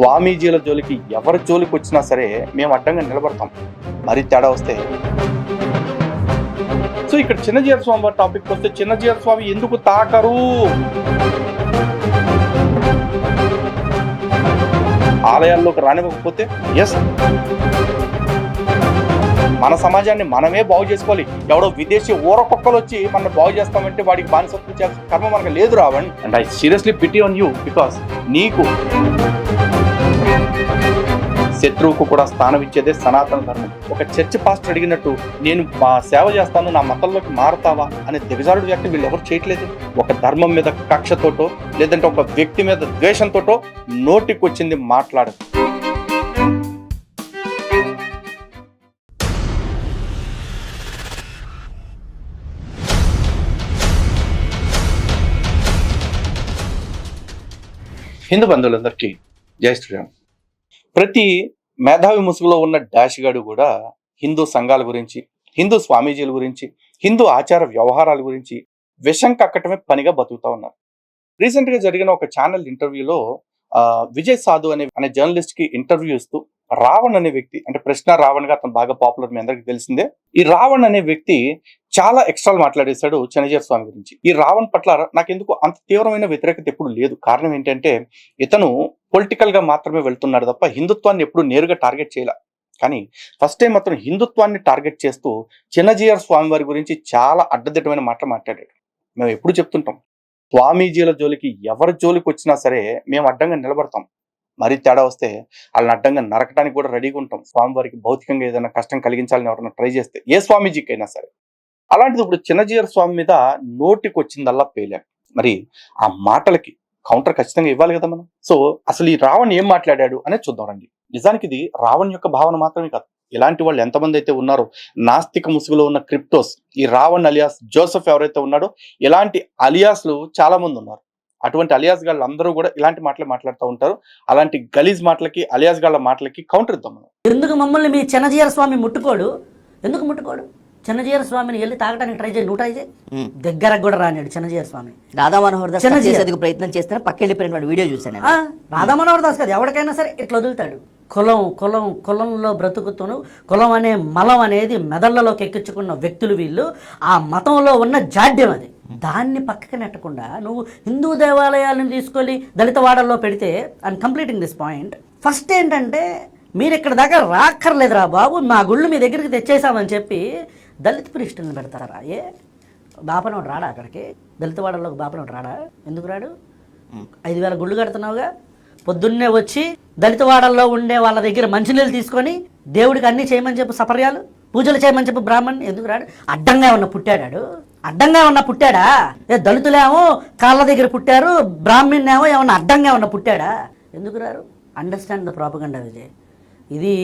స్వామీజీల జోలికి ఎవరి జోలికి వచ్చినా సరే మేము అడ్డంగా నిలబడతాం. మరి తేడా వస్తే? సో ఇక్కడ చిన్నజీర స్వామి వారి టాపిక్ వస్తే చిన్నజీర స్వామి ఎందుకు తాకరు? ఆలయాల్లోకి రానివ్వకపోతే? ఎస్ మన సమాజాన్ని మనమే బాగు చేసుకోవాలి. ఎవడో విదేశీ ఊర కుక్కలు వచ్చి మనం బాగు చేస్తామంటే వాడికి బానిసత్వం చేయాల్సిన కర్మ మనకు లేదు రావండి and I seriously pity on you because నీకు శత్రువుకు కూడా స్థానం ఇచ్చేదే సనాతన ధర్మం. ఒక చర్చ్ పాస్టర్ అడిగినట్టు నేను మా సేవ చేస్తాను నా మతంలోకి మారుతావా? అనే దిగజారుడు వ్యక్తి వీళ్ళు ఎవరు చేయట్లేదు. ఒక ధర్మం మీద కక్షతోటో లేదంటే ఒక వ్యక్తి మీద ద్వేషంతోటో నోటికి వచ్చింది మాట్లాడదు హిందూ బంధువులందరికీ జై శ్రీరామ్. ప్రతి మేధావి ముసుగులో ఉన్న డాష్ గాడు కూడా హిందూ సంఘాల గురించి హిందూ స్వామీజీల గురించి హిందూ ఆచార వ్యవహారాల గురించి విషం కక్కటమే పనిగా బతుకుతా ఉన్నారు. రీసెంట్గా జరిగిన ఒక ఛానల్ ఇంటర్వ్యూలో ఆ, విజయ్ సాధు అనే అనే జర్నలిస్ట్కి ఇంటర్వ్యూ ఇస్తూ రావణ్ అనే వ్యక్తి అంటే ప్రశ్న రావణ్గా అతను బాగా పాపులర్ మీ అందరికీ తెలిసిందే ఈ రావణ్ అనే వ్యక్తి చాలా ఎక్స్ట్రాలు మాట్లాడేశాడు చనజీర స్వామి గురించి. ఈ రావణ్ పట్ల నాకు ఎందుకు అంత తీవ్రమైన వ్యతిరేకత ఎప్పుడు లేదు. కారణం ఏంటంటే ఇతను పొలిటికల్గా మాత్రమే వెళ్తున్నాడు తప్ప హిందుత్వాన్ని ఎప్పుడు నేరుగా టార్గెట్ చేయాల. కానీ ఫస్ట్ టైం మాత్రం హిందుత్వాన్ని టార్గెట్ చేస్తూ చిన్నజీఆర్ స్వామి వారి గురించి చాలా అడ్డదిడ్డమైన మాటలు మాట్లాడాడు. మేము ఎప్పుడు చెప్తుంటాం స్వామీజీల జోలికి ఎవరి జోలికి వచ్చినా సరే మేము అడ్డంగా నిలబడతాం. మరీ తేడా వస్తే వాళ్ళని అడ్డంగా నరకడానికి కూడా రెడీగా ఉంటాం. స్వామివారికి భౌతికంగా ఏదైనా కష్టం కలిగించాలని ఎవరైనా ట్రై చేస్తే ఏ స్వామీజీకి అయినా సరే. అలాంటిది ఇప్పుడు చిన్నజీఆర్ స్వామి మీద నోటికి వచ్చిందల్లా పేలాం. మరి ఆ మాటలకి కౌంటర్ ఖచ్చితంగా ఇవ్వాలి కదా మనం? సో అసలు ఈ రావణ్ ఏం మాట్లాడాడు అనేది చూద్దాం రండి. నిజానికి ఇది రావణ్ యొక్క భావన మాత్రమే కాదు. ఇలాంటి వాళ్ళు ఎంతమంది అయితే ఉన్నారో నాస్తిక ముసుగులో ఉన్న క్రిప్టోస్ ఈ రావణ్ అలియాస్ జోసెఫ్ ఎవరైతే ఉన్నాడో ఇలాంటి అలియాస్లు చాలా మంది ఉన్నారు. అటువంటి అలియాస్ గాళ్ళు అందరూ కూడా ఇలాంటి మాటలు మాట్లాడుతూ ఉంటారు. అలాంటి గలీజ్ మాటలకి అలియాస్ గాళ్ళ మాటలకి కౌంటర్ ఇద్దాం మనం. ఎందుకు మమ్మల్ని మీ చిన్నజీర స్వామి ముట్టుకోడు? ఎందుకు ముట్టుకోడు? చిన్నజీర స్వామిని వెళ్ళి తాగడానికి ట్రై చేయి. నువ్వు ట్రై చేయి. దగ్గరకు కూడా రానాడు చిన్నజీర స్వామి. రాధా మనోహర్ దాస్ చేసేందుకు ప్రయత్నం చేస్తే పక్కెళ్ళిపోయిన వీడియో చూశాను ఆ, రాధామనోహర్ దాస్ కాదు. ఎవరికైనా సరే ఇట్లా వదులుతాడు. కులం కులం కులంలో బ్రతుకుతూను. కులం అనే మలం అనేది మెదళ్ళలోకి ఎక్కించుకున్న వ్యక్తులు వీళ్ళు. ఆ మతంలో ఉన్న జాడ్యం అది. దాన్ని పక్కకి నెట్టకుండా నువ్వు హిందూ దేవాలయాలను తీసుకొని దళిత వాడల్లో పెడితే and completing this point first ఏంటంటే మీరు ఇక్కడ దాకా రాక్కర్లేదురా బాబు. మా గుళ్ళు మీ దగ్గరికి తెచ్చేసామని చెప్పి దళిత ప్రిస్టులను పెడతారా ఏ? బాపనోడు రాడా అక్కడికి? దళిత వాడల్లోకి బాపనోడు రాడా? ఎందుకు రాడు? ఐదు వేల గుళ్ళు కడుతున్నావుగా? పొద్దున్నే వచ్చి దళితవాడల్లో ఉండే వాళ్ళ దగ్గర మంచినీళ్ళు తీసుకొని దేవుడికి అన్ని చేయమని చెప్పు సపర్యాలు పూజలు చేయమని చెప్పు బ్రాహ్మణ్ ఎందుకు రాడు? అడ్డంగా ఉన్న పుట్టాడాడు? అడ్డంగా ఉన్న పుట్టాడా? ఏ దళితులేమో కాళ్ళ దగ్గర పుట్టారు బ్రాహ్మణ్యేమో ఏమన్నా అడ్డంగా ఉన్న పుట్టాడా? ఎందుకు రారు? Understand the propaganda Vijay. ఇది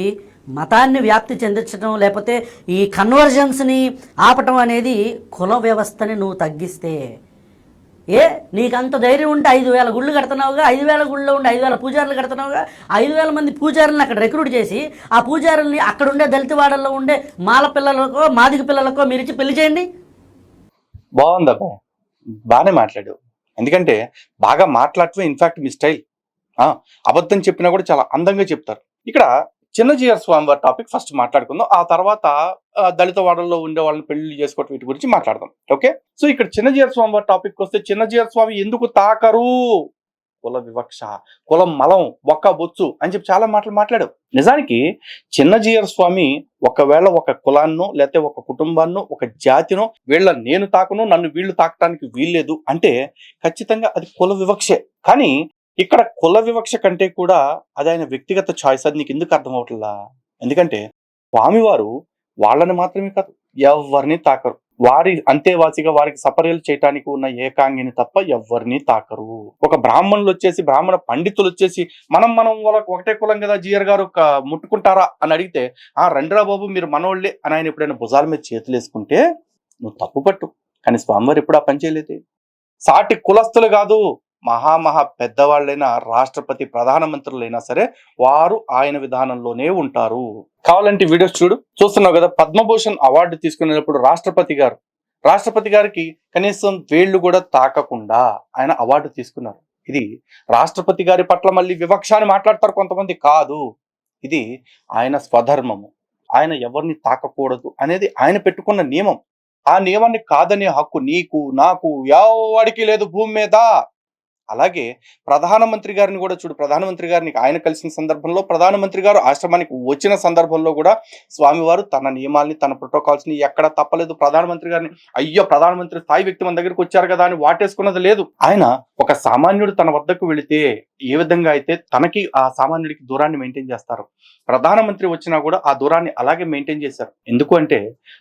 మతాన్ని వ్యాప్తి చెందించడం లేకపోతే ఈ కన్వర్జన్స్ని ఆపటం అనేది కుల వ్యవస్థని నువ్వు తగ్గిస్తే. ఏ నీకు అంత ధైర్యం ఉంటే ఐదు వేల గుళ్ళు కడుతున్నావుగా ఐదు వేల గుళ్ళో ఉండి ఐదు వేల పూజారులు కడుతున్నావుగా ఐదు వేల మంది పూజారులను అక్కడ రిక్రూట్ చేసి ఆ పూజారుల్ని అక్కడ ఉండే దళితవాడల్లో ఉండే మాల పిల్లలకో మాదిక పిల్లలకో మీరు ఇచ్చి పెళ్ళి చేయండి. బాగుంది అబ్బాయి. బాగానే మాట్లాడు ఎందుకంటే బాగా మాట్లాడటం ఇన్ఫాక్ట్ మీ స్టైల్ అబద్ధం చెప్పినా కూడా చాలా అందంగా చెప్తారు. ఇక్కడ చిన్నజీఆర్ స్వామి వారి టాపిక్ ఫస్ట్ మాట్లాడుకుందాం. ఆ తర్వాత దళిత వాడల్లో ఉండే వాళ్ళని పెళ్ళి చేసుకోవటం వీటి గురించి మాట్లాడదాం. ఓకే? సో ఇక్కడ చిన్నజీఆర్ స్వామి వారి టాపిక్ వస్తే చిన్నజీఆర్ స్వామి ఎందుకు తాకరు? కుల వివక్ష కులం మలం ఒక్క బొచ్చు అని చెప్పి చాలా మాటలు మాట్లాడు నిజానికి చిన్నజీఆర్ స్వామి ఒకవేళ ఒక కులాన్నో లేకపోతే ఒక కుటుంబాన్నో ఒక జాతినో వీళ్ళ నేను తాకను నన్ను వీళ్ళు తాకటానికి వీల్లేదు అంటే ఖచ్చితంగా అది కుల వివక్షే. కానీ ఇక్కడ కుల వివక్ష కంటే కూడా అది ఆయన వ్యక్తిగత చాయిస్ అది నీకు ఎందుకు అర్థం అవట్లా ఎందుకంటే స్వామివారు వాళ్ళని మాత్రమే కాదు ఎవరిని తాకరు. వారి అంతేవాసిగా వారికి సపర్యలు చేయటానికి ఉన్న ఏకాంగిని తప్ప ఎవరిని తాకరు. ఒక బ్రాహ్మణులు వచ్చేసి బ్రాహ్మణ పండితులు వచ్చేసి మనం మనం వాళ్ళకు ఒకటే కులం కదా జీఆర్ గారు ఒక ముట్టుకుంటారా అని అడిగితే ఆ రండిరా బాబు మీరు మనోళ్ళే అని ఆయన ఎప్పుడైనా భుజాల మీద చేతులు వేసుకుంటే నువ్వు తప్పు పట్టు. కానీ స్వామివారు ఎప్పుడు ఆ పని చేయలేదు. సాటి కులస్తులు కాదు మహామహా పెద్దవాళ్ళైనా రాష్ట్రపతి ప్రధానమంత్రులైనా సరే వారు ఆయన విధానంలోనే ఉంటారు. కావాలంటే వీడియోస్ చూడు. చూస్తున్నావు కదా పద్మభూషణ్ అవార్డు తీసుకునేటప్పుడు రాష్ట్రపతి గారు రాష్ట్రపతి గారికి కనీసం వేళ్ళు కూడా తాకకుండా ఆయన అవార్డు తీసుకున్నారు. ఇది రాష్ట్రపతి గారి పట్ల మళ్ళీ వివక్ష అని మాట్లాడతారు కొంతమంది కాదు. ఇది ఆయన స్వధర్మము. ఆయన ఎవరిని తాకకూడదు అనేది ఆయన పెట్టుకున్న నియమం. ఆ నియమాన్ని కాదనే హక్కు నీకు నాకు ఎవడికి లేదు భూమి మీద. అలాగే ప్రధానమంత్రి గారిని కూడా చూడు ప్రధానమంత్రి గారిని ఆయన కలిసిన సందర్భంలో ప్రధానమంత్రి గారు ఆశ్రమానికి వచ్చిన సందర్భంలో కూడా స్వామివారు తన నియమాల్ని తన ప్రోటోకాల్స్ని ఎక్కడ తప్పలేదు. ప్రధానమంత్రి గారిని అయ్యో ప్రధానమంత్రి స్థాయి వ్యక్తి మన దగ్గరికి వచ్చారు కదా అని వాటేసుకున్నది లేదు. ఆయన ఒక సామాన్యుడు తన వద్దకు వెళితే ఏ విధంగా అయితే తనకి ఆ సామాన్యుడికి దూరాన్ని మెయింటైన్ చేస్తారు. ప్రధానమంత్రి వచ్చినా కూడా ఆ దూరాన్ని అలాగే మెయింటైన్ చేశారు. ఎందుకు అంటే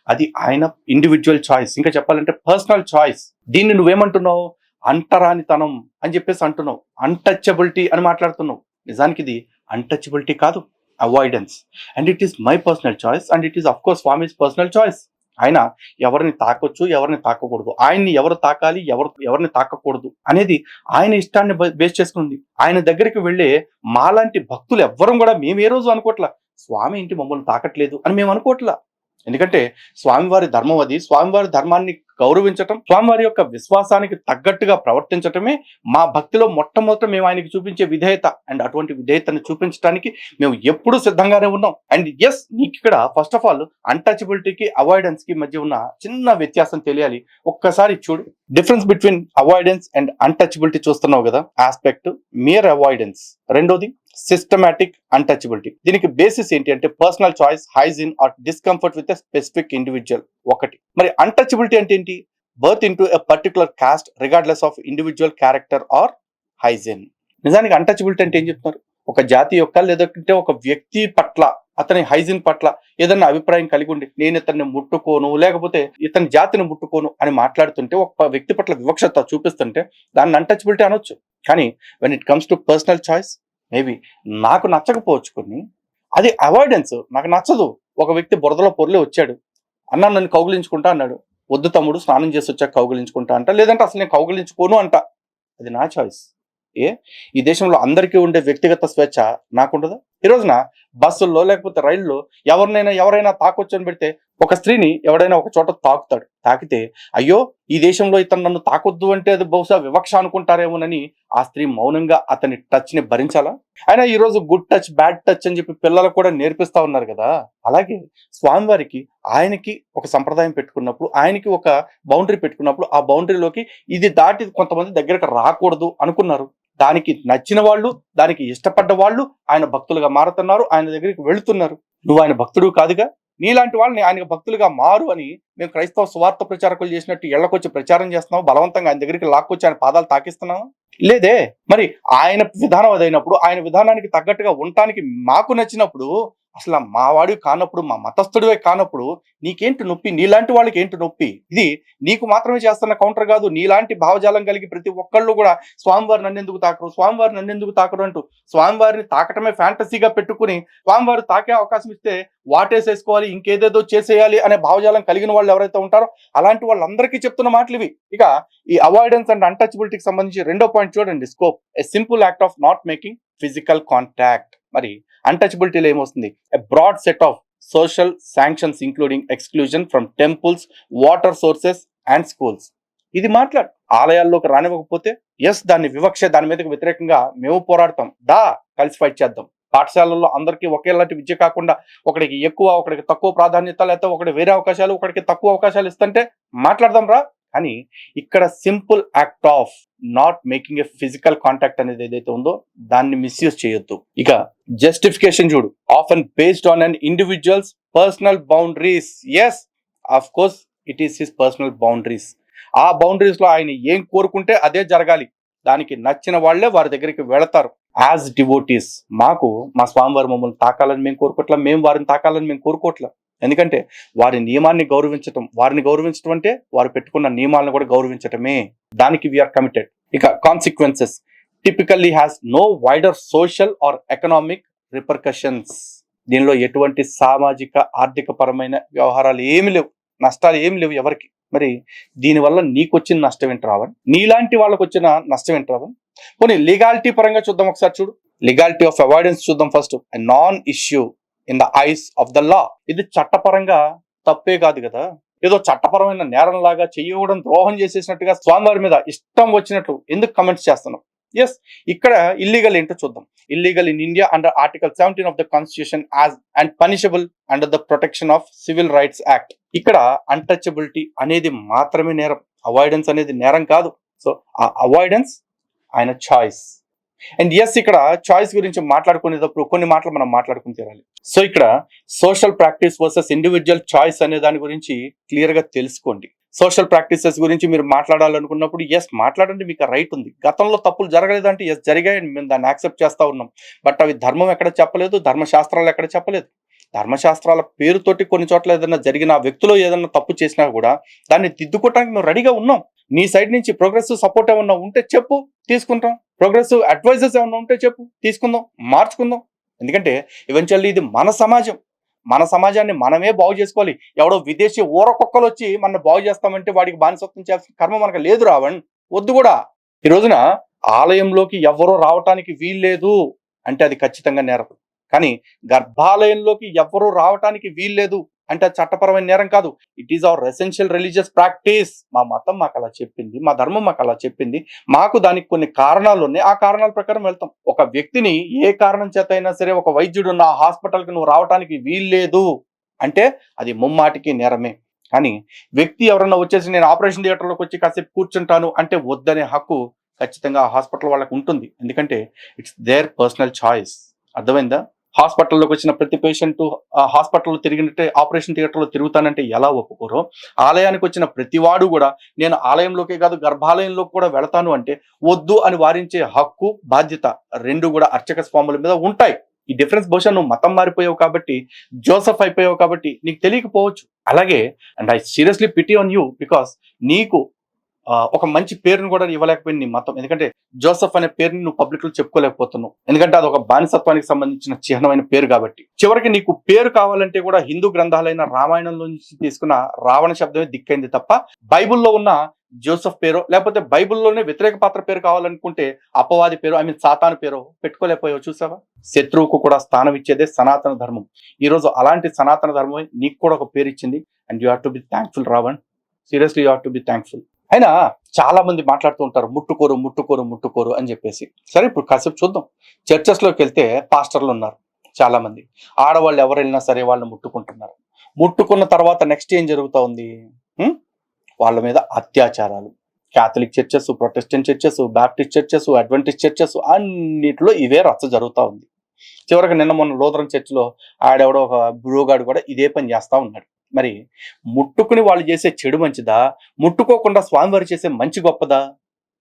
అది ఆయన ఇండివిజువల్ చాయిస్. ఇంకా చెప్పాలంటే పర్సనల్ చాయిస్. దీన్ని నువ్వేమంటున్నావు? అంటరానితనం అని చెప్పేసి అంటున్నావు. అన్టచబిలిటీ అని మాట్లాడుతున్నావు. నిజానికి ఇది అన్టచబిలిటీ కాదు avoidance and it is my personal choice and it is of course Swami's personal choice ఆయన ఎవరిని తాకొచ్చు ఎవరిని తాకకూడదు. ఆయన్ని ఎవరు తాకాలి ఎవరు ఎవరిని తాకకూడదు అనేది ఆయన ఇష్టాన్ని బేస్ చేసుకుంది. ఆయన దగ్గరికి వెళ్ళే మాలాంటి భక్తులు ఎవ్వరం కూడా మేము ఏ రోజు అనుకోవట్లా స్వామి ఇంటి మమ్మల్ని తాకట్లేదు అని మేము అనుకోవట్లా ఎందుకంటే స్వామివారి ధర్మం అది. స్వామివారి ధర్మాన్ని గౌరవించటం స్వామివారి యొక్క విశ్వాసానికి తగ్గట్టుగా ప్రవర్తించటమే మా భక్తిలో మొట్టమొదట మేము ఆయనకి చూపించే విధేయత. అండ్ అటువంటి విధేయతను చూపించడానికి మేము ఎప్పుడూ సిద్ధంగానే ఉన్నాం. అండ్ ఎస్ నీకు ఇక్కడ ఫస్ట్ ఆఫ్ ఆల్ అన్టచబిలిటీకి అవాయిడెన్స్కి మధ్య ఉన్న చిన్న వ్యత్యాసం తెలియాలి. ఒక్కసారి చూడు. Difference between avoidance and untouchability చూస్తున్నావు కదా? ఆస్పెక్ట్ మియర్ అవాయిడెన్స్ రెండోది సిస్టమాటిక్ అన్టచబిలిటీ దీనికి బేసిస్ ఏంటి అంటే personal choice hygiene or discomfort with a specific individual ఒకటి. మరి అన్టచబిలిటీ అంటే ఏంటి? Birth into a particular caste regardless of individual character or hygiene నిజానికి అన్టచబిలిటీ అంటే ఏం చెప్తున్నారు? ఒక జాతి యొక్క లేదంటే ఒక వ్యక్తి పట్ల అతని హైజిన్ పట్ల ఏదన్నా అభిప్రాయం కలిగి ఉండి నేను ఇతన్ని ముట్టుకోను లేకపోతే ఇతని జాతిని ముట్టుకోను అని మాట్లాడుతుంటే ఒక వ్యక్తి పట్ల వివక్షత చూపిస్తుంటే దాన్ని అన్టచబిలిటీ అనొచ్చు. కానీ when it comes to personal choice maybe నాకు నచ్చకపోవచ్చు కొన్ని. అది అవాయిడెన్స్. నాకు నచ్చదు. ఒక వ్యక్తి బురదలో పొరలే వచ్చాడు. అన్న నన్ను కౌగులించుకుంటా అన్నాడు. వద్దు తమ్ముడు స్నానం చేసి వచ్చాక కౌగులించుకుంటా అంట. లేదంటే అసలు నేను కౌగులించుకోను అంట. అది నా చాయిస్. ఏ? ఈ దేశంలో అందరికీ ఉండే వ్యక్తిగత స్వేచ్ఛ నాకుండదా? ఈ రోజున బస్సుల్లో లేకపోతే రైల్లో ఎవరినైనా ఎవరైనా తాకొచ్చు అని పెడితే ఒక స్త్రీని ఎవడైనా ఒక చోట తాకుతాడు. తాకితే అయ్యో ఈ దేశంలో ఇతను నన్ను తాకొద్దు అంటే అది బహుశా వివక్ష అనుకుంటారేమోనని ఆ స్త్రీ మౌనంగా అతని టచ్ని భరించాలా? అయినా ఈ రోజు గుడ్ టచ్ బ్యాడ్ టచ్ అని చెప్పి పిల్లలకు కూడా నేర్పిస్తా ఉన్నారు కదా. అలాగే స్వామివారికి ఆయనకి ఒక సంప్రదాయం పెట్టుకున్నప్పుడు ఆయనకి ఒక బౌండరీ పెట్టుకున్నప్పుడు ఆ బౌండరీలోకి ఇది దాటి కొంతమంది దగ్గరకు రాకూడదు అనుకున్నారు. దానికి నచ్చిన వాళ్ళు దానికి ఇష్టపడ్డ వాళ్ళు ఆయన భక్తులుగా మారుతున్నారు ఆయన దగ్గరికి వెళుతున్నారు. నువ్వు ఆయన భక్తుడు కాదుగా? నీలాంటి వాళ్ళని ఆయన భక్తులుగా మారు అని మేము క్రైస్తవ స్వార్థ ప్రచారకులు చేసినట్టు ఎళ్ళకొచ్చి ప్రచారం చేస్తున్నావు బలవంతంగా ఆయన దగ్గరికి లాక్కొచ్చి ఆయన పాదాలు తాకిస్తున్నావు? లేదే. మరి ఆయన విధానం అదైనప్పుడు ఆయన విధానానికి తగ్గట్టుగా ఉండటానికి మాకు నచ్చినప్పుడు అసలు మా వాడివి కానప్పుడు మా మతస్థుడివే కానప్పుడు నీకేంటి నొప్పి? నీలాంటి వాళ్ళకి ఏంటి నొప్పి? ఇది నీకు మాత్రమే చేస్తున్న కౌంటర్ కాదు నీలాంటి భావజాలం కలిగి ప్రతి ఒక్కళ్ళు కూడా స్వామివారు నన్ను ఎందుకు తాకరు? స్వామివారు నన్ను ఎందుకు తాకరు అంటూ స్వామివారిని తాకటమే ఫ్యాంటసీగా పెట్టుకుని స్వామివారు తాకే అవకాశం ఇస్తే వాటేసేసుకోవాలి ఇంకేదేదో చేసేయాలి అనే భావజాలం కలిగిన వాళ్ళు ఎవరైతే ఉంటారో అలాంటి వాళ్ళందరికీ చెప్తున్న మాటలు ఇవి. ఇక ఈ అవాయిడెన్స్ అండ్ అన్టచబిలిటీకి సంబంధించి రెండో పాయింట్ చూడండి. Scope a simple act of not making physical contact మరి అన్టచబిలిటీలో ఏమొస్తుంది? A broad set of social sanctions including exclusion from temples water sources and schools ఇది మాట్లాడు. ఆలయాల్లోకి రానివ్వకపోతే ఎస్ దాన్ని వివక్ష దాని మీదకి వ్యతిరేకంగా మేము పోరాడతాం. దా కలిసి ఫైట్ చేద్దాం. పాఠశాలల్లో అందరికీ ఒకేలాంటి విద్య కాకుండా ఒకడికి ఎక్కువ ఒకడికి తక్కువ ప్రాధాన్యత లేకపోతే ఒకటి వేరే అవకాశాలు ఒకడికి తక్కువ అవకాశాలు ఇస్తుంటే మాట్లాడదాం రా కానీ ఇక్కడ simple act of not making a physical contact అనేది ఏదైతే ఉందో దాన్ని మిస్యూజ్ చేయొద్దు. ఇక జస్టిఫికేషన్ చూడు. Of and based on and individual's personal boundaries yes of course it is his personal boundaries ఆ బౌండరీస్లో ఆయన ఏం కోరుకుంటే అదే జరగాలి. దానికి నచ్చిన వాళ్ళే వారి దగ్గరికి వెళతారు. యాజ్ డివోటీస్ మాకు మా స్వామివారి మమ్మల్ని తాకాలని మేము కోరుకోవట్లా మేము వారిని తాకాలని మేము కోరుకోవట్లా. ఎందుకంటే వారి నియమాన్ని గౌరవించటం వారిని గౌరవించటం అంటే వారు పెట్టుకున్న నియమాలను కూడా గౌరవించటమే. దానికి వీఆర్ కమిటెడ్ ఇక consequences typically has no wider social or economic repercussions దీనిలో ఎటువంటి సామాజిక ఆర్థిక పరమైన వ్యవహారాలు ఏమి లేవు. నష్టాలు ఏమి లేవు ఎవరికి. మరి దీనివల్ల నీకు వచ్చిన నష్టం ఏంటి రావని నీలాంటి వాళ్ళకు వచ్చిన నష్టం ఏంటి రావని పోనీ లీగాలిటీ పరంగా చూద్దాం ఒకసారి చూడు. లీగాలిటీ ఆఫ్ అవాయిడెన్స్ చూద్దాం first non issue in the eyes of the law ఇది చట్టపరంగా తప్పే కాదు కదా. ఏదో చట్టపరమైన నేరం లాగా చెయ్యకూడదు ద్రోహం చేసేసినట్టుగా స్వామివారి మీద ఇష్టం వచ్చినట్లు ఎందుకు కమెంట్స్ చేస్తున్నావు ఎస్ ఇక్కడ ఇల్లీగల్ ఏంటో చూద్దాం. Illegal in India under article seventeen of the constitution as and punishable under the protection of civil rights act ఇక్కడ అన్టచబిలిటీ అనేది మాత్రమే నేరం. అవాయిడెన్స్ అనేది నేరం కాదు. సో ఆ అవాయిడెన్స్ ఆయన చాయిస్ అండ్ ఎస్ ఇక్కడ చాయిస్ గురించి మాట్లాడుకునేటప్పుడు కొన్ని మాటలు మనం మాట్లాడుకుని తీరాలి సో ఇక్కడ social practice versus individual choice అనే దాని గురించి క్లియర్గా తెలుసుకోండి. సోషల్ ప్రాక్టీసెస్ గురించి మీరు మాట్లాడాలనుకున్నప్పుడు ఎస్ మాట్లాడండి మీకు రైట్ ఉంది. గతంలో తప్పులు జరగలేదంటే ఎస్ జరిగాయి మేము దాన్ని యాక్సెప్ట్ చేస్తా ఉన్నాం. బట్ అవి ధర్మం ఎక్కడ చెప్పలేదు ధర్మశాస్త్రాలు ఎక్కడ చెప్పలేదు. ధర్మశాస్త్రాల పేరుతోటి కొన్ని చోట్ల ఏదైనా జరిగిన వ్యక్తులు వ్యక్తిలో ఏదైనా తప్పు చేసినా కూడా దాన్ని దిద్దుకోవటానికి మేము రెడీగా ఉన్నాం. నీ సైడ్ నుంచి ప్రోగ్రెసివ్ సపోర్ట్ ఏమన్నా ఉంటే చెప్పు తీసుకుంటాం. ప్రోగ్రెసివ్ అడ్వైజర్స్ ఏమైనా ఉంటే చెప్పు. తీసుకుందాం మార్చుకుందాం. ఎందుకంటే ఈవెన్చువల్లీ ఇది మన సమాజం. మన సమాజాన్ని మనమే బాగు చేసుకోవాలి. ఎవడో విదేశీ ఊరకొక్కలు వచ్చి మన బాగు చేస్తామంటే వాడికి బానిసత్వం చేయాల్సిన కర్మ మనకు లేదు రావణ్. వద్దు కూడా. ఈ రోజున ఆలయంలోకి ఎవరో రావటానికి వీల్లేదు అంటే అది ఖచ్చితంగా నేరం కానీ గర్భాలయంలోకి ఎవరూ రావటానికి వీల్లేదు. అంటే చట్టపరమైన నేరం కాదు. It is our essential religious practice మా మతం మాకు అలా చెప్పింది మా ధర్మం మాకు అలా చెప్పింది. మాకు దానికి కొన్ని కారణాలు ఉన్నాయి. ఆ కారణాల ప్రకారం వెళ్తాం. ఒక వ్యక్తిని ఏ కారణం చేత అయినా సరే ఒక వైద్యుడు నా హాస్పిటల్కి నువ్వు రావటానికి వీల్లేదు అంటే అది ముమ్మాటికి నేరమే. కానీ వ్యక్తి ఎవరన్నా వచ్చేసి నేను ఆపరేషన్ థియేటర్లోకి వచ్చి కాసేపు కూర్చుంటాను అంటే వద్దనే హక్కు ఖచ్చితంగా ఆ హాస్పిటల్ వాళ్ళకి ఉంటుంది. ఎందుకంటే ఇట్స్ దేర్ పర్సనల్ చాయిస్ అర్థమైందా? హాస్పిటల్లోకి వచ్చిన ప్రతి పేషెంట్ హాస్పిటల్లో తిరిగినట్టే ఆపరేషన్ థియేటర్లో తిరుగుతానంటే ఎలా ఒప్పుకోరో? ఆలయానికి వచ్చిన ప్రతివాడు కూడా నేను ఆలయంలోకే కాదు గర్భాలయంలోకి కూడా వెళతాను అంటే వద్దు అని వారించే హక్కు బాధ్యత రెండు కూడా అర్చక స్వాముల మీద ఉంటాయి. ఈ డిఫరెన్స్ బహుశా నువ్వు మతం మారిపోయావు కాబట్టి జోసఫ్ అయిపోయావు కాబట్టి నీకు తెలియకపోవచ్చు. అలాగే and I seriously pity on you because నీకు ఒక మంచి పేరును కూడా ఇవ్వలేకపోయింది నీ మతం. ఎందుకంటే జోసఫ్ అనే పేరుని నువ్వు పబ్లిక్లో చెప్పుకోలేకపోతున్నావు. ఎందుకంటే అది ఒక బానిసత్వానికి సంబంధించిన చిహ్నమైన పేరు కాబట్టి. చివరికి నీకు పేరు కావాలంటే కూడా హిందూ గ్రంథాలైన రామాయణంలో నుంచి తీసుకున్న రావణ శబ్దమే దిక్కైంది తప్ప బైబిల్లో ఉన్న జోసఫ్ పేరు లేకపోతే బైబిల్లోనే వ్యతిరేక పాత్ర పేరు కావాలనుకుంటే అపవాది పేరు ఐ మీన్ సాతాను పేరు పెట్టుకోలేకపోయావు చూసావా? శత్రువుకు కూడా స్థానం ఇచ్చేదే సనాతన ధర్మం. ఈ రోజు అలాంటి సనాతన ధర్మం నీకు కూడా ఒక పేరు ఇచ్చింది. And you have to be thankful Ravan seriously you have to be thankful అయినా చాలా మంది మాట్లాడుతూ ఉంటారు ముట్టుకోరు ముట్టుకోరు ముట్టుకోరు అని చెప్పేసి. సరే ఇప్పుడు కాసేపు చూద్దాం. చర్చెస్లోకి వెళ్తే పాస్టర్లు ఉన్నారు చాలా మంది. ఆడవాళ్ళు ఎవరు వెళ్ళినా సరే వాళ్ళని ముట్టుకుంటున్నారు. ముట్టుకున్న తర్వాత నెక్స్ట్ ఏం జరుగుతా ఉంది? వాళ్ళ మీద అత్యాచారాలు. Catholic churches Protestant churches Baptist churches Adventist churches అన్నిటిలో ఇవే రచ్చ జరుగుతూ ఉంది. చివరికి నిన్న మొన్న లోదరం చర్చిలో ఆడెవడో ఒక బ్రూగాడు కూడా ఇదే పని చేస్తా ఉన్నాడు. మరి ముట్టుకుని వాళ్ళు చేసే చెడు మంచిదా? ముట్టుకోకుండా స్వామివారు చేసే మంచి గొప్పదా?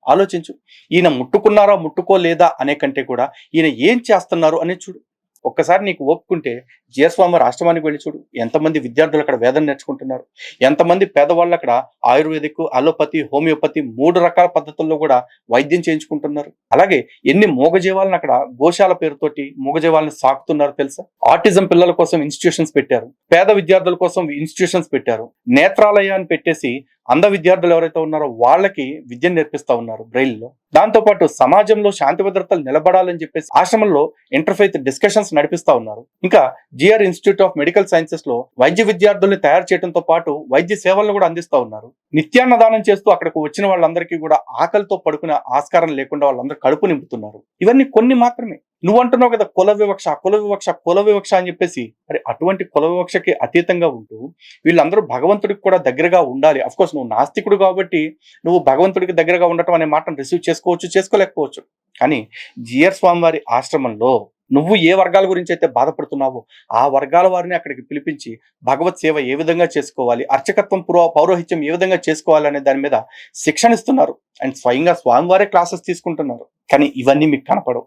ఆలోచించు. ఈయన ముట్టుకున్నారా ముట్టుకోలేదా అనే కంటే కూడా ఈయన ఏం చేస్తున్నారు అనేది చూడు. ఒక్కసారి నీకు ఒప్పుకుంటే జియస్వామి ఆశ్రమానికి వెళ్ళి చూడు. ఎంతమంది విద్యార్థులు అక్కడ వేదన నేర్చుకుంటున్నారు. ఎంతమంది పేదవాళ్ళు అక్కడ ఆయుర్వేదిక్ అలోపతి హోమియోపతి మూడు రకాల పద్ధతుల్లో కూడా వైద్యం చేయించుకుంటున్నారు. అలాగే ఎన్ని మూగజీవాలను అక్కడ గోశాల పేరుతోటి మూగజీవాలను సాకుతున్నారు తెలుసా? ఆటిజం పిల్లల కోసం ఇన్స్టిట్యూషన్స్ పెట్టారు. పేద విద్యార్థుల కోసం ఇన్స్టిట్యూషన్స్ పెట్టారు. నేత్రాలయాన్ని పెట్టేసి అంధ విద్యార్థులు ఎవరైతే ఉన్నారో వాళ్ళకి విద్యను నేర్పిస్తా ఉన్నారు బ్రెయిల్లో దాంతో పాటు సమాజంలో శాంతి భద్రతలు నిలబడాలని చెప్పేసి ఆశ్రమంలో ఇంటర్ఫెయిత్ డిస్కషన్స్ నడిపిస్తా ఉన్నారు. ఇంకా జిఆర్ ఇన్స్టిట్యూట్ ఆఫ్ మెడికల్ సైన్సెస్లో వైద్య విద్యార్థుల్ని తయారు చేయడంతో పాటు వైద్య సేవలను కూడా అందిస్తా ఉన్నారు. నిత్యాన్నదానం చేస్తూ అక్కడికి వచ్చిన వాళ్ళందరికీ కూడా ఆకలితో పడుకునే ఆస్కారం లేకుండా వాళ్ళందరూ కడుపు నింపుతున్నారు. ఇవన్నీ కొన్ని మాత్రమే. నువ్వు అంటున్నావు కదా కుల వివక్ష కుల వివక్ష కుల వివక్ష అని చెప్పేసి మరి అటువంటి కుల వివక్షకి అతీతంగా ఉంటూ వీళ్ళందరూ భగవంతుడికి కూడా దగ్గరగా ఉండాలి. అఫ్ కోర్స్ నువ్వు నాస్తికుడు కాబట్టి నువ్వు భగవంతుడికి దగ్గరగా ఉండటం అనే మాటను రిసీవ్ చేసుకోవచ్చు చేసుకోలేకపోవచ్చు. కానీ జిఆర్ స్వామి వారి ఆశ్రమంలో నువ్వు ఏ వర్గాల గురించి అయితే బాధపడుతున్నావో ఆ వర్గాల వారిని అక్కడికి పిలిపించి భగవత్ సేవ ఏ విధంగా చేసుకోవాలి అర్చకత్వం పురో పౌరోహిత్యం ఏ విధంగా చేసుకోవాలి అనే దాని మీద శిక్షణ ఇస్తున్నారు. అండ్ స్వయంగా స్వామివారే క్లాసెస్ తీసుకుంటున్నారు. కానీ ఇవన్నీ మీకు కనపడవు.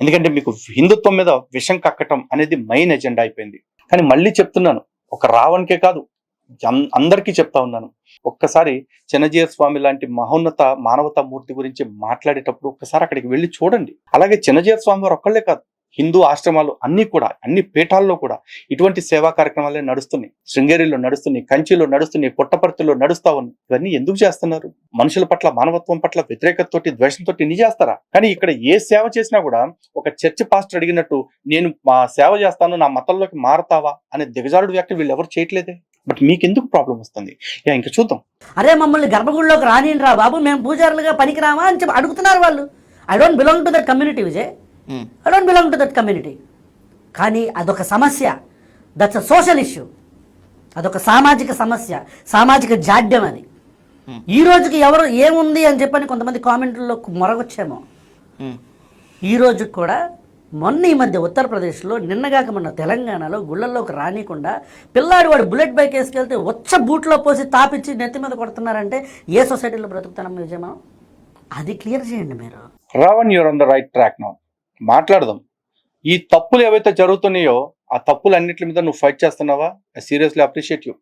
ఎందుకంటే మీకు హిందుత్వం మీద విషం కక్కటం అనేది మెయిన్ ఎజెండా అయిపోయింది. కానీ మళ్ళీ చెప్తున్నాను ఒక రావణ్కే కాదు అందరికీ చెప్తా ఉన్నాను. ఒక్కసారి చిన్నజీర స్వామి లాంటి మహోన్నత మానవతా మూర్తి గురించి మాట్లాడేటప్పుడు ఒక్కసారి అక్కడికి వెళ్ళి చూడండి. అలాగే చిన్నజీర స్వామి వారు ఒక్కళ్ళే కాదు హిందూ ఆశ్రమాలు అన్ని కూడా అన్ని పీఠాల్లో కూడా ఇటువంటి సేవా కార్యక్రమాలే నడుస్తున్నాయి. శృంగేరిలో నడుస్తున్నాయి కంచిలో నడుస్తున్నాయి పుట్టపర్తిలో నడుస్తా ఉన్నాయి ఇవన్నీ ఎందుకు చేస్తున్నారు? మనుషుల పట్ల మానవత్వం పట్ల వ్యతిరేకతతోటి ద్వేషంతో ఇన్ని చేస్తారా? కానీ ఇక్కడ ఏ సేవ చేసినా కూడా ఒక చర్చ్ పాస్టర్ అడిగినట్టు నేను మా సేవ చేస్తాను నా మతంలోకి మారతావా? అనే దిగజారుడు వ్యాఖ్యలు వీళ్ళు ఎవరు చేయట్లేదే? బట్ మీకు ఎందుకు ప్రాబ్లం వస్తుంది ఇంకా చూద్దాం. అరే మమ్మల్ని గర్భగుడిలోకి రానిరా బాబు మేము పూజారులుగా పనికిరామా అని చెప్పి అడుగుతున్నారు వాళ్ళు. I don't belong to that community Vijay I don't belong to that community కానీ అదొక సమస్య. దట్స్ అ సోషల్ ఇష్యూ అదొక సామాజిక సమస్య. సామాజిక జాడ్యం అది. ఈ రోజుకి ఎవరు ఏముంది అని చెప్పని కొంతమంది కామెంట్లలో మొరగొచ్చేమో. ఉమ్. ఈ రోజు కూడా మొన్న ఈ మధ్య ఉత్తరప్రదేశ్లో నిన్నగాక మొన్న తెలంగాణలో గుళ్ళల్లోకి రానికుండా పిల్లాడు వాడు బుల్లెట్ బైక్ వేసుకెళ్తే వచ్చ బూట్లో పోసి తాపిచ్చి నెత్తి మీద కొడుతున్నారంటే ఏ సొసైటీలో బ్రతుకుతాం నిజమా? అది క్లియర్ చేయండి మీరు. Ravan you're on the right track now మాట్లాడదాం. ఈ తప్పులు ఏవైతే జరుగుతున్నాయో ఆ తప్పులు అన్నిటి మీద నువ్వు ఫైట్ చేస్తున్నావా? ఐ సీరియస్లీ అప్రిషియేట్ యూ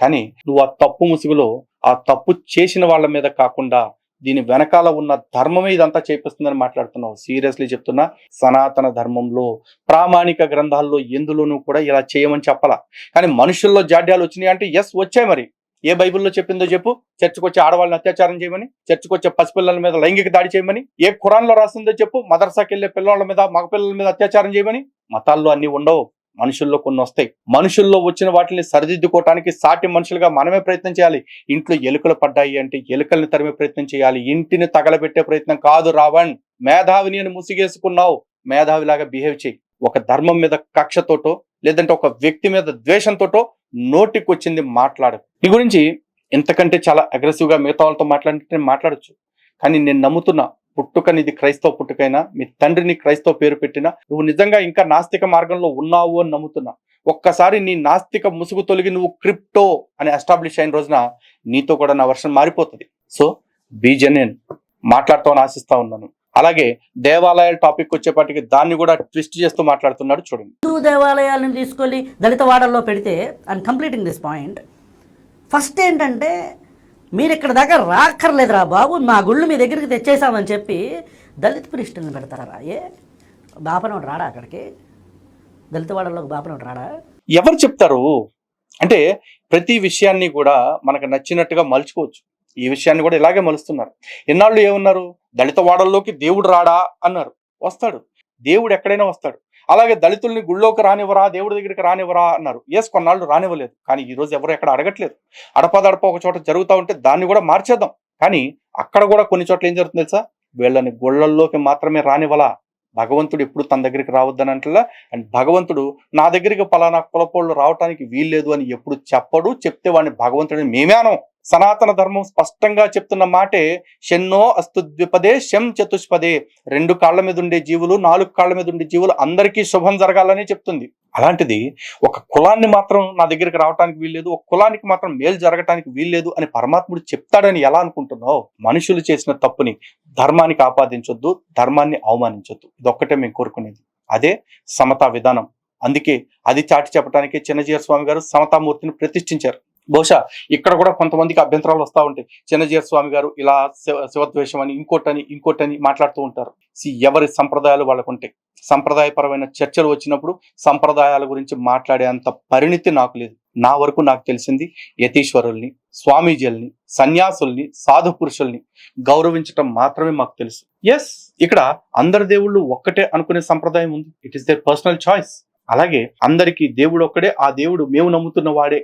కానీ నువ్వు ఆ తప్పు ముసుగులో ఆ తప్పు చేసిన వాళ్ళ మీద కాకుండా దీని వెనకాల ఉన్న ధర్మమే ఇదంతా చేపిస్తుందని మాట్లాడుతున్నావు. సీరియస్లీ చెప్తున్నా సనాతన ధర్మంలో ప్రామాణిక గ్రంథాల్లో ఎందులోనూ కూడా ఇలా చేయమని చెప్పాలా? కానీ మనుషుల్లో జాడ్యాలు వచ్చినాయి అంటే ఎస్ వచ్చాయి మరి. ఏ బైబిల్లో చెప్పిందో చెప్పు. చర్చకు వచ్చే ఆడవాళ్ళని అత్యాచారం చేయమని చర్చకు వచ్చే పసిపిల్లల మీద లైంగిక దాడి చేయమని ఏ ఖురాన్లో రాసిందో చెప్పు. మదర్సాకి వెళ్ళే పిల్లల మీద మగపిల్లల మీద అత్యాచారం చేయమని. మతాల్లో అన్ని ఉండవు. మనుషుల్లో కొన్ని వస్తాయి. మనుషుల్లో వచ్చిన వాటిని సరిదిద్దుకోవటానికి సాటి మనుషులుగా మనమే ప్రయత్నం చేయాలి. ఇంట్లో ఎలుకలు పడ్డాయి అంటే ఎలుకల్ని తరిమే ప్రయత్నం చేయాలి. ఇంటిని తగలబెట్టే ప్రయత్నం కాదు రావణ్. మేధావిని అని ముసిగేసుకున్నావు. మేధావిలాగా బిహేవ్ చేయి. ఒక ధర్మం మీద కక్షతోటో లేదంటే ఒక వ్యక్తి మీద ద్వేషంతోటో నోటికొచ్చింది మాట్లాడు. నీ గురించి ఇంతకంటే చాలా అగ్రెసివ్గా మిగతా వాళ్ళతో మాట్లాడితే నేను మాట్లాడొచ్చు. కానీ నేను నమ్ముతున్నా పుట్టుకనిది క్రైస్తవ పుట్టుకైనా మీ తండ్రిని క్రైస్తవ పేరు పెట్టినా నువ్వు నిజంగా ఇంకా నాస్తిక మార్గంలో ఉన్నావు అని నమ్ముతున్నా. ఒక్కసారి నీ నాస్తిక ముసుగు తొలగి నువ్వు క్రిప్టో అని ఎస్టాబ్లిష్ అయిన రోజున నీతో కూడా నా వర్షన్ మారిపోతుంది. సో బీ జెన్యున్ మాట్లాడతామని ఆశిస్తా ఉన్నాను. అలాగే దేవాలయాల టాపిక్ వచ్చేపాటికి దాన్ని కూడా ట్విస్ట్ చేస్తూ మాట్లాడుతున్నాడు చూడండి. హిందూ దేవాలయాలను తీసుకొని దళిత వాడల్లో పెడితే and completing this point first ఏంటంటే మీరు ఇక్కడ దాకా రాక్కర్లేదురా బాబు మా గుళ్ళు మీ దగ్గరికి తెచ్చేసామని చెప్పి దళిత ప్రిస్టులను పెడతారా ఏ? బాపనోడు రాడా అక్కడికి? దళిత వాడల్లోకి బాపనోడు రాడా? ఎవరు చెప్తారు? అంటే ప్రతి విషయాన్ని కూడా మనకు నచ్చినట్టుగా మలుచుకోవచ్చు. ఈ విషయాన్ని కూడా ఇలాగే మలుస్తున్నారు. ఎన్నాళ్ళు ఏమన్నారు? దళిత వాడల్లోకి దేవుడు రాడా అన్నారు. వస్తాడు. దేవుడు ఎక్కడైనా వస్తాడు. అలాగే దళితుల్ని గుళ్ళోకి రానివ్వరా దేవుడి దగ్గరికి రానివ్వరా అన్నారు. ఎస్ కొన్నాళ్ళు రానివ్వలేదు. కానీ ఈరోజు ఎవరు ఎక్కడ అడగట్లేదు. అడపదడప ఒక చోట జరుగుతూ ఉంటే దాన్ని కూడా మార్చేద్దాం. కానీ అక్కడ కూడా కొన్ని చోట్ల ఏం జరుగుతుంది తెలుసా? వీళ్ళని గుళ్ళల్లోకి మాత్రమే రానివ్వలా? భగవంతుడు ఎప్పుడు తన దగ్గరికి రావద్దని అంటలా? అండ్ భగవంతుడు నా దగ్గరికి పలానా కులపోళ్ళు రావటానికి వీల్లేదు అని ఎప్పుడు చెప్పడు. చెప్తే వాడిని భగవంతుడిని మేమే అనం సనాతన ధర్మం స్పష్టంగా చెప్తున్న మాటే షెన్నో అస్తుద్విపదే శం చతుష్పదే. రెండు కాళ్ళ మీద ఉండే జీవులు నాలుగు కాళ్ళ మీద ఉండే జీవులు అందరికీ శుభం జరగాలని చెప్తుంది. అలాంటిది ఒక కులాన్ని మాత్రం నా దగ్గరికి రావడానికి వీల్లేదు ఒక కులానికి మాత్రం మేలు జరగటానికి వీల్లేదు అని పరమాత్ముడు చెప్తాడని ఎలా అనుకుంటున్నావు? మనుషులు చేసిన తప్పుని ధర్మానికి ఆపాదించొద్దు ధర్మాన్ని అవమానించొద్దు. ఇదొక్కటే మేము కోరుకునేది. అదే సమతా విధానం. అందుకే అది చాటి చెప్పడానికి చిన్నజీవ స్వామి గారు సమతామూర్తిని ప్రతిష్ఠించారు. బహుశా ఇక్కడ కూడా కొంతమందికి అభ్యంతరాలు వస్తూ ఉంటాయి. చిన్నజీర స్వామి గారు ఇలా శివ శివద్వేషం అని ఇంకోటని ఇంకోటని మాట్లాడుతూ ఉంటారు. సి ఎవరి సంప్రదాయాలు వాళ్ళకు ఉంటాయి సంప్రదాయపరమైన చర్చలు వచ్చినప్పుడు సంప్రదాయాల గురించి మాట్లాడేంత పరిణితి నాకు లేదు. నా వరకు నాకు తెలిసింది యతీశ్వరుల్ని స్వామీజీల్ని సన్యాసుల్ని సాధు పురుషుల్ని గౌరవించటం మాత్రమే మాకు తెలుసు. ఎస్ ఇక్కడ అందరి దేవుళ్ళు ఒక్కటే అనుకునే సంప్రదాయం ఉంది. It is their personal choice అలాగే అందరికీ దేవుడు ఒక్కడే ఆ దేవుడు మేము నమ్ముతున్న వాడే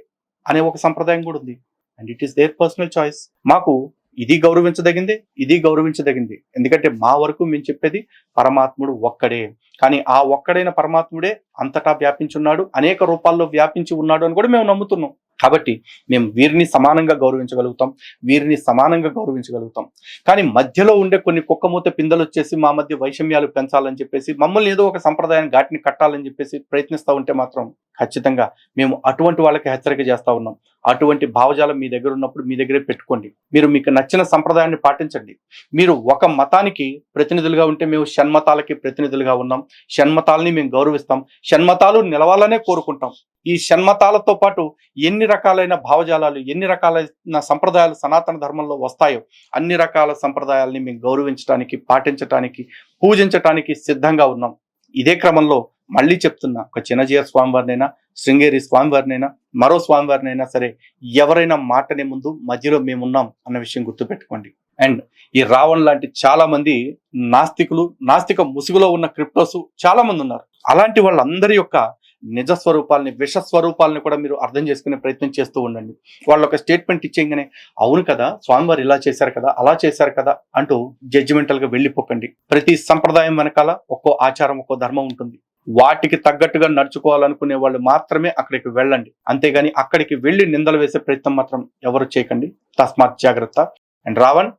అనే ఒక సంప్రదాయం కూడా ఉంది. And it is their personal choice మాకు ఇది గౌరవించదగింది ఇది గౌరవించదగింది. ఎందుకంటే మా వరకు మేము చెప్పేది పరమాత్ముడు ఒక్కడే. కానీ ఆ ఒక్కడైన పరమాత్ముడే అంతటా వ్యాపించున్నాడు అనేక రూపాల్లో వ్యాపించి ఉన్నాడు అని కూడా మేము నమ్ముతున్నాం. కాబట్టి మేము వీరిని సమానంగా గౌరవించగలుగుతాం వీరిని సమానంగా గౌరవించగలుగుతాం. కానీ మధ్యలో ఉండే కొన్ని కుక్కమూత పిందలు వచ్చేసి మా మధ్య వైషమ్యాలు పెంచాలని చెప్పేసి మమ్మల్ని ఏదో ఒక సంప్రదాయాన్ని ఘాటిని కట్టాలని చెప్పేసి ప్రయత్నిస్తూ ఉంటే మాత్రం ఖచ్చితంగా మేము అటువంటి వాళ్ళకి హెచ్చరిక చేస్తూ ఉన్నాం. అటువంటి భావజాలం మీ దగ్గర ఉన్నప్పుడు మీ దగ్గరే పెట్టుకోండి. మీరు మీకు నచ్చిన సంప్రదాయాన్ని పాటించండి. మీరు ఒక మతానికి ప్రతినిధులుగా ఉంటే మేము షణ్మతాలకి ప్రతినిధులుగా ఉన్నాం. షణ్మతాలని మేము గౌరవిస్తాం. షణ్మతాలు నిలవాలనే కోరుకుంటాం. ఈ షణ్మతాలతో పాటు ఎన్ని రకాలైన భావజాలాలు ఎన్ని రకాలైన సంప్రదాయాలు సనాతన ధర్మంలో వస్తాయో అన్ని రకాల సంప్రదాయాలని మేము గౌరవించడానికి పాటించడానికి పూజించడానికి సిద్ధంగా ఉన్నాం. ఇదే క్రమంలో మళ్ళీ చెప్తున్నా ఒక చిన్నజీయ స్వామివారినైనా శృంగేరి స్వామివారినైనా మరో స్వామివారినైనా సరే ఎవరైనా మాటనే ముందు మధ్యలో మేమున్నాం అన్న విషయం గుర్తుపెట్టుకోండి. అండ్ ఈ రావణ్ లాంటి చాలా మంది నాస్తికులు నాస్తిక ముసుగులో ఉన్న క్రిప్టోస్ చాలా మంది ఉన్నారు. అలాంటి వాళ్ళందరి యొక్క నిజ స్వరూపాలని విష స్వరూపాలని కూడా మీరు అర్థం చేసుకునే ప్రయత్నం చేస్తూ ఉండండి. వాళ్ళు ఒక స్టేట్మెంట్ ఇచ్చేయగానే అవును కదా స్వామివారు ఇలా చేశారు కదా అలా చేశారు కదా అంటూ జడ్జిమెంటల్గా వెళ్ళిపోకండి. ప్రతి సంప్రదాయం వెనకాల ఒక్కో ఆచారం ఒక్కో ధర్మం ఉంటుంది. వాటికి తగ్గట్టుగా నడుచుకోవాలనుకునే వాళ్ళు మాత్రమే అక్కడికి వెళ్ళండి. అంతేగాని అక్కడికి వెళ్ళి నిందలు వేసే ప్రయత్నం మాత్రం ఎవరు చేయకండి. తస్మాత్ జాగ్రత్త. అండ్ రావణ్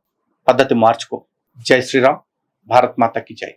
పద్ధతి మార్చుకో. జై శ్రీరామ్. భారత్ మాతకి జై.